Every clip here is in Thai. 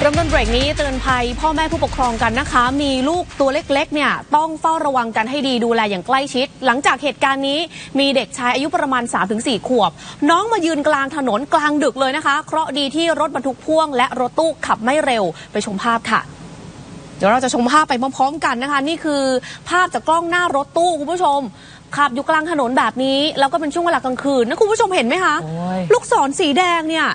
เริ่มต้นเบรกนี้เตือนภัยพ่อแม่ผู้ปกครองกันนะคะ มีลูกตัวเล็กๆเนี่ยต้องเฝ้าระวังกันให้ดีดูแลอย่างใกล้ชิด หลังจากเหตุการณ์นี้มีเด็กชายอายุประมาณ 3-4 ขวบ น้องมายืนกลางถนนกลางดึกเลยนะคะ เคราะห์ดีที่รถบรรทุกพ่วงและรถตู้ขับไม่เร็วไปชมภาพค่ะเดี๋ยวเราจะชมภาพไปพร้อมๆกันนะคะ นี่คือภาพจากกล้องหน้ารถตู้คุณผู้ชม ขับอยู่กลางถนนแบบนี้ แล้วก็เป็นช่วงเวลากลางคืนนะคุณผู้ชมเห็นไหมคะ โอ้ยลูกศรสีแดงเนี่ย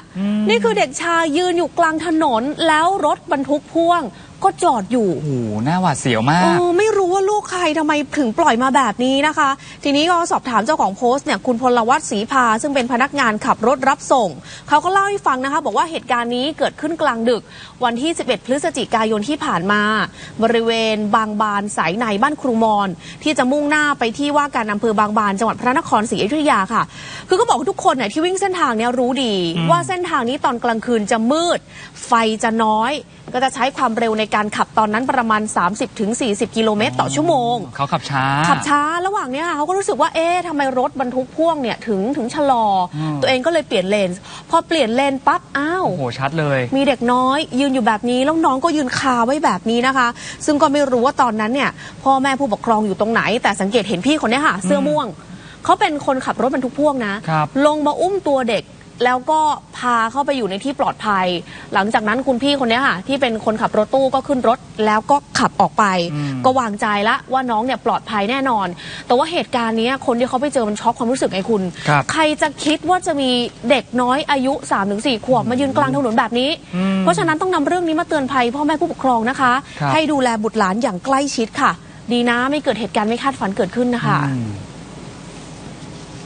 นี่คือเด็กชายยืนอยู่กลางถนนแล้วรถบรรทุกพ่วง ก็จอดอยู่โอ้โหหน้าหวาดเสียวมาเอก อไม่รู้ว่าลูกใครทำไมถึงปล่อยมาแบบนี้นะคะ ทีนี้ก็สอบถามเจ้าของโพสต์เนี่ยคุณพลวัตศรีพาซึ่งเป็นพนักงานขับรถรับส่ง เขาก็เล่าให้ฟังนะคะ บอกว่าเหตุการณ์นี้เกิดขึ้นกลางดึก วันที่ 11 พฤศจิกายนที่ผ่านมา บริเวณบางบานสายในบ้านครูมอน ที่จะมุ่งหน้าไปที่ว่าการอำเภอบางบานจังหวัดพระนครศรีอยุธยาค่ะ คือก็บอกว่าทุกคนเนี่ยที่วิ่งเส้นทางเนี้ยรู้ดี ว่าเส้นทางนี้ตอนกลางคืนจะมืด ไฟจะน้อย ก็จะใช้ความเร็วในการขับตอนนั้นประมาณ 30-40 กิโลเมตรต่อชั่วโมง เขาขับช้า ขับช้าระหว่างเนี้ยค่ะเขาก็รู้สึกว่าเอ๊ะทำไมรถบรรทุกพ่วงเนี่ยถึงถึงชะลออม ตัวเองก็เลยเปลี่ยนเลนพอเปลี่ยนเลนปั๊บอ้าว โอ้โหชัดเลย มีเด็กน้อยยืนอยู่แบบนี้แล้วน้องก็ยืนคาไว้แบบนี้นะคะ ซึ่งก็ไม่รู้ว่าตอนนั้นเนี่ยพ่อแม่ผู้ปกครองอยู่ตรงไหน แต่สังเกตเห็นพี่คนเนี้ยค่ะ เสื้อม่วง เขาเป็นคนขับรถบรรทุกพ่วงนะ ครับลงมาอุ้มตัวเด็ก แล้วก็พาเข้าไปอยู่ในที่ปลอดภัย หลังจากนั้นคุณพี่คนเนี้ยค่ะ ที่เป็นคนขับรถตู้ก็ขึ้นรถแล้วก็ขับออกไปอืมก็วางใจละว่าน้องเนี่ยปลอดภัยแน่นอน แต่ว่าเหตุการณ์เนี้ยคนที่เขาไปเจอมันช็อกความรู้สึกไงคุณ ครับใครจะคิดว่าจะมีเด็กน้อยอายุ 3-4 ขวบมายืนกลางถนนแบบนี้อืมเพราะฉะนั้นต้องนำเรื่องนี้มาเตือนภัยพ่อแม่ผู้ปกครองนะคะ ครับ ให้ดูแลบุตรหลานอย่างใกล้ชิดค่ะ ดีนะไม่เกิดเหตุการณ์ไม่คาดฝันเกิดขึ้นนะคะ อืม